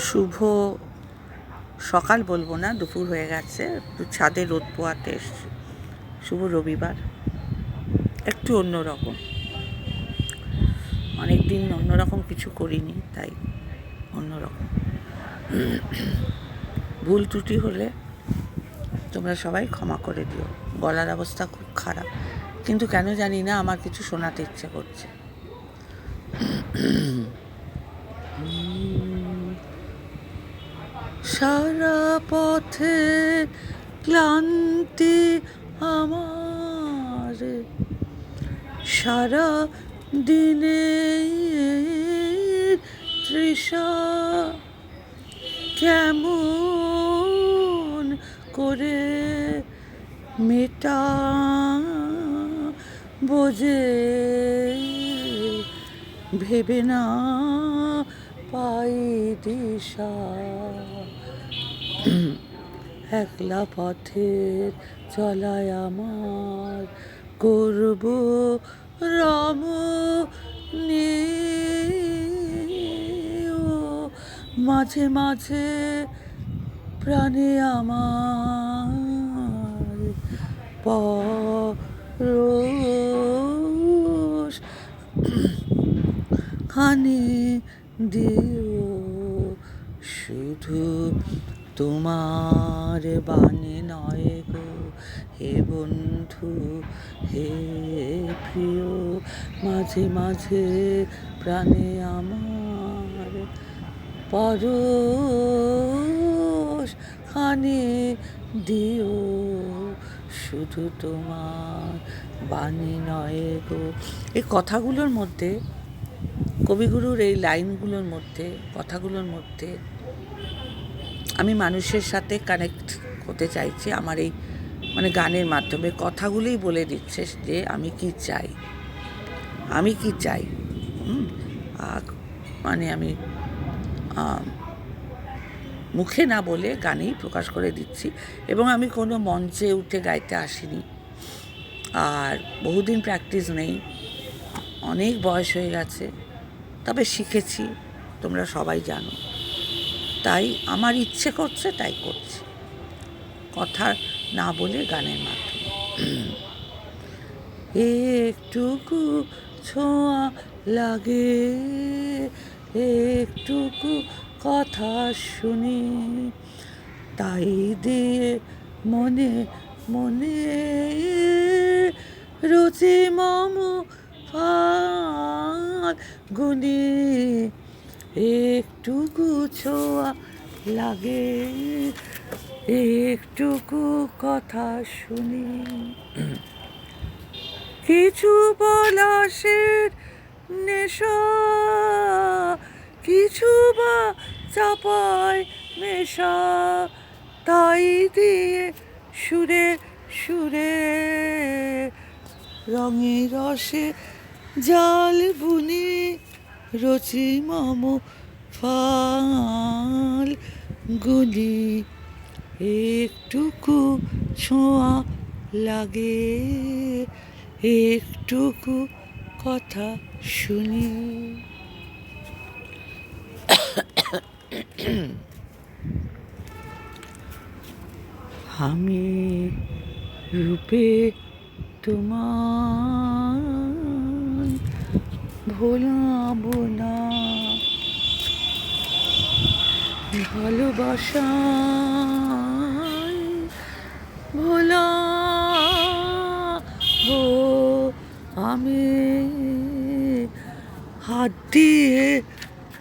শুভ সকাল বলব না, দুপুর হয়ে গেছে। একটু ছাদে রোদ পোয়াতে এসছি। শুভ রবিবার। একটু অন্যরকম। অনেক দিন অন্যরকম কিছু করিনি, তাই অন্যরকম। ভুল ত্রুটি হলে তোমরা সবাই ক্ষমা করে দিও। গলার অবস্থা খুব খারাপ। কিন্তু কেন জানি না, আমার কিছু শোনাতে ইচ্ছে করছে। সারা পথে ক্লান্তি আমার। সারা দিনে তৃষা কেমন করে মেটা বোঝে ভেবে না পাই দিশা। একলা পথের চলায় আমার করব রম মাঝে মাঝে প্রাণে আমার পরশ খানি দিও। শুধু তোমার বাণী নয় গো। হে বন্ধু, হে প্রিয়, মাঝে মাঝে প্রাণে আমার পরশ খানি দিও। শুধু তোমার বাণী নয় গো। এই কথাগুলোর মধ্যে, কবিগুরুর এই লাইনগুলোর মধ্যে, কথাগুলোর মধ্যে আমি মানুষের সাথে কানেক্ট হতে চাইছি, আমার এই মানে গানের মাধ্যমে। কথাগুলোই বলে দিচ্ছে যে, আমি কি চাই? আমি কি চাই? মানে আমি মুখে না বলে গানেই প্রকাশ করে দিচ্ছি। এবং আমি কোনো মঞ্চে উঠে গাইতে আসিনি। আর বহুদিন প্র্যাকটিস নেই। অনেক বয়স হয়ে গেছে। তবে শিখেছি। তোমরা সবাই জানো। তাই আমার ইচ্ছে করছে তাই করছে। কথা না বলে গানের মাধ্যমে। একটুকু ছোঁয়া লাগে, একটুকু কথা শুনি, তাই দিয়ে মনে মনে রুচি মম ফাল গুনি একটুকু ছোঁয়া লাগে, একটুকু কথা শুনি। কিছু পলাশের নেশা, কিছু বা চাপায় মেশা, তাই দিয়ে সুরে সুরে রঙে রসে জাল বুনি রচি মম ফাল গুলি একটুকু ছোঁয়া লাগে একটুকু কথা শুনি। আমি রূপে তোমার ভোলাবো না। ভালোবাসা ভোলা ও আমি। হাত দিয়ে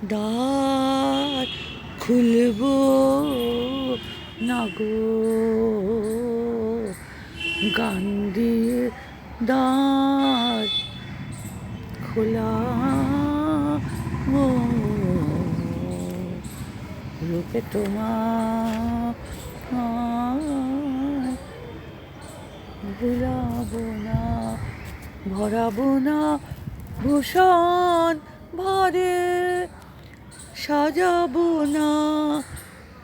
দ্বার খুলব না গো। গান দিয়ে দ্বার ও রূপে তোমার ভুলাবো না, ভরাবো না ভূষণ ভরে, সাজাবো না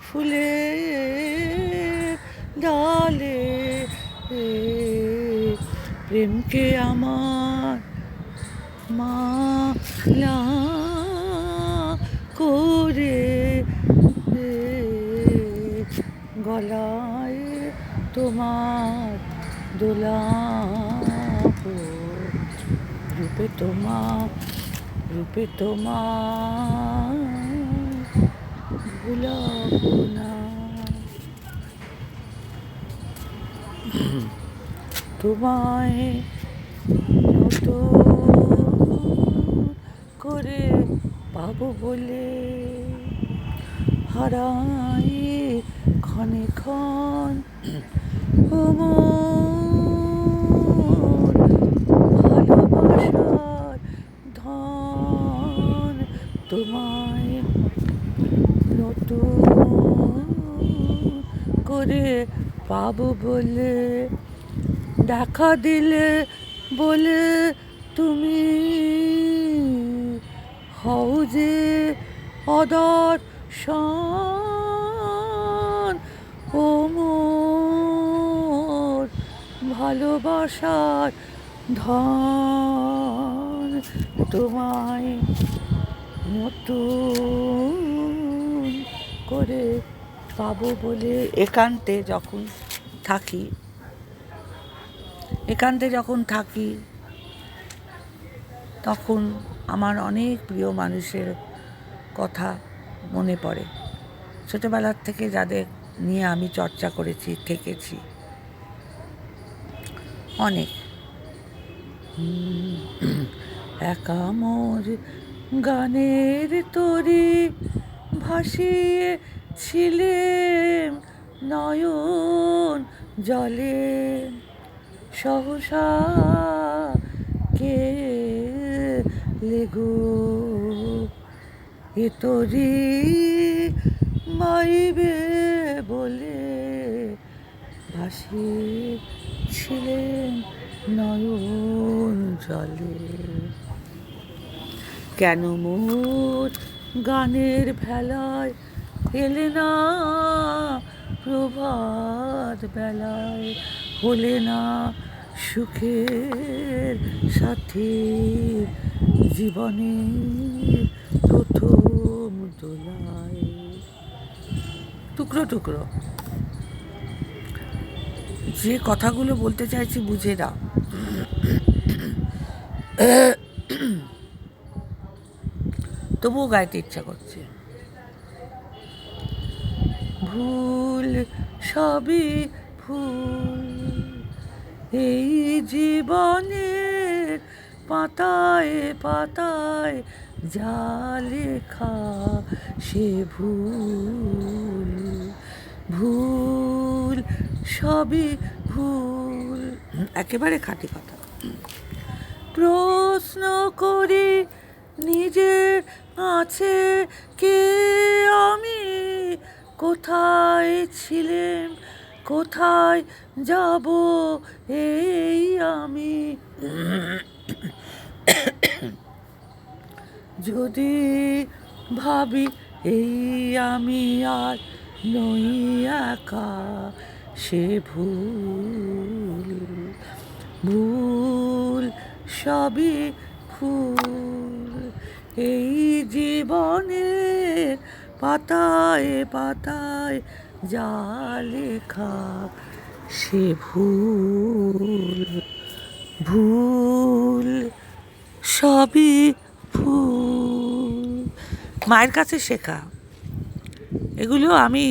ফুলে ডালে। প্রেমকে আমার মালা করে গলায় তোমার দোলাপ রূপে তোমার রূপে তোমার ভুলাবো না তোমায় নতুন করে পাবো বলে হারাই ক্ষণে ক্ষণ ভালোবাসার ধন তোমায় নতুন করে পাবো বলে দেখা দিলে বলে তুমি হও যে অদর্শন ও ভালোবাসার ধন, তোমায় নতুন করে পাবো বলে একান্তে যখন থাকি, একান্তে যখন থাকি, তখন আমার অনেক প্রিয় মানুষের কথা মনে পড়ে। ছোটোবেলার থেকে যাদের নিয়ে আমি চর্চা করেছি, থেকেছি। অনেক। একা মোর গানের তরি ভাসিয়ে ছিলেন নয়ন জলে। সহসা কে লেগো এ তরি মাইবে বলে ভাসিয়ে ছিলেন নয়ন জলে। কেন মোর গানের ভেলায় এলে না প্রভাত বেলায়? হলে না সুখের সাথে জীবনের প্রথম দোলায়। টুকরো টুকরো। যে কথাগুলো বলতে চাইছি বুঝে দাও। তবুও গাইতে ইচ্ছা করছে। ভুল সবই ভুল। এই জীবনের পাতায় পাতায় যা লেখা সে ভুল ভুল, সবই ভুল। একেবারে খাঁটি কথা। প্রশ্ন করি নিজের আছে কে? আমি কোথায় ছিলেন কোথায় যাব? এই আমি। যদি ভাবি এই আমি আর নই একা, সে ভুল ভুল সবই ভুল। এই জীবনে পাতায় পাতায় যা লেখা, সে ভুল ভুল সবই ভুল মায়ের কাছে শেখা। এগুলো আমি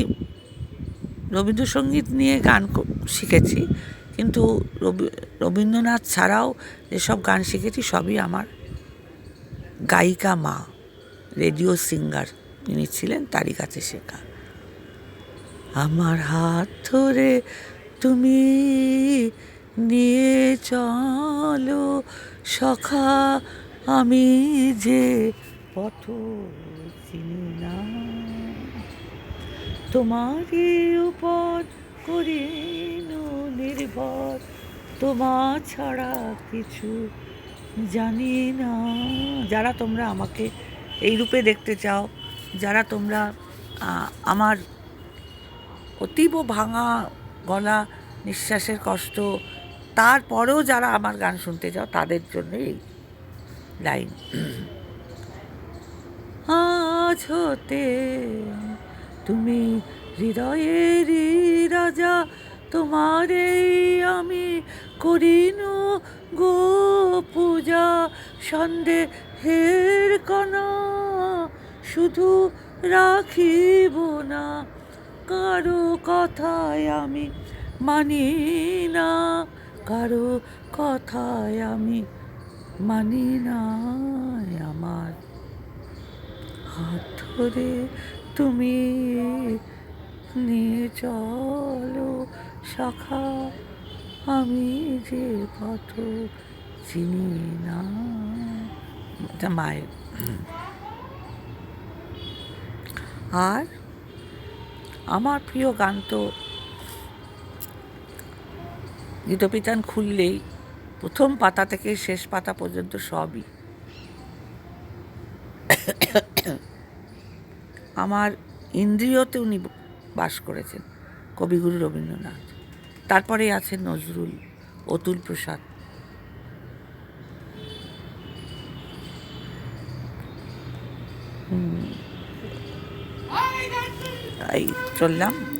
রবীন্দ্রসঙ্গীত নিয়ে গান শিখেছি। কিন্তু রবীন্দ্রনাথ ছাড়াও যেসব গান শিখেছি সবই আমার গায়িকা মা, রেডিও সিঙ্গার। যিনি ছিলেন তারই কাছে শেখা। আমার হাত ধরে তুমি নিয়ে চলো সখা, আমি যে পথ চিনি না। তোমারই উপর করি নির্ভর তোমা ছাড়া কিছু জানি না। যারা তোমরা আমাকে এই রূপে দেখতে চাও, যারা তোমরা আমার অতীব ভাঙা গলা, নিঃশ্বাসের কষ্ট তারপরেও যারা আমার গান শুনতে যাও তাদের জন্য এই লাইন। আজ তুমি হৃদয়েরই রাজা, তোমারেই আমি করিনু গো পূজা। সন্দেহের কণা শুধু রাখিব না, কারও কথায় আমি মানি না। কারও কথায় আমি মানি না আমার। হাত ধরে তুমি নিয়ে চলো শাখা, আমি যে পথ চিনি না। মায়ের। আর আমার প্রিয় গান তো গীতপিতান খুললেই প্রথম পাতা থেকে শেষ পাতা পর্যন্ত সবই। আমার ইন্দ্রিয়তে উনি বাস করেছেন, কবিগুরু রবীন্দ্রনাথ। তারপরে আছেন নজরুল অতুল প্রসাদ। চললাম।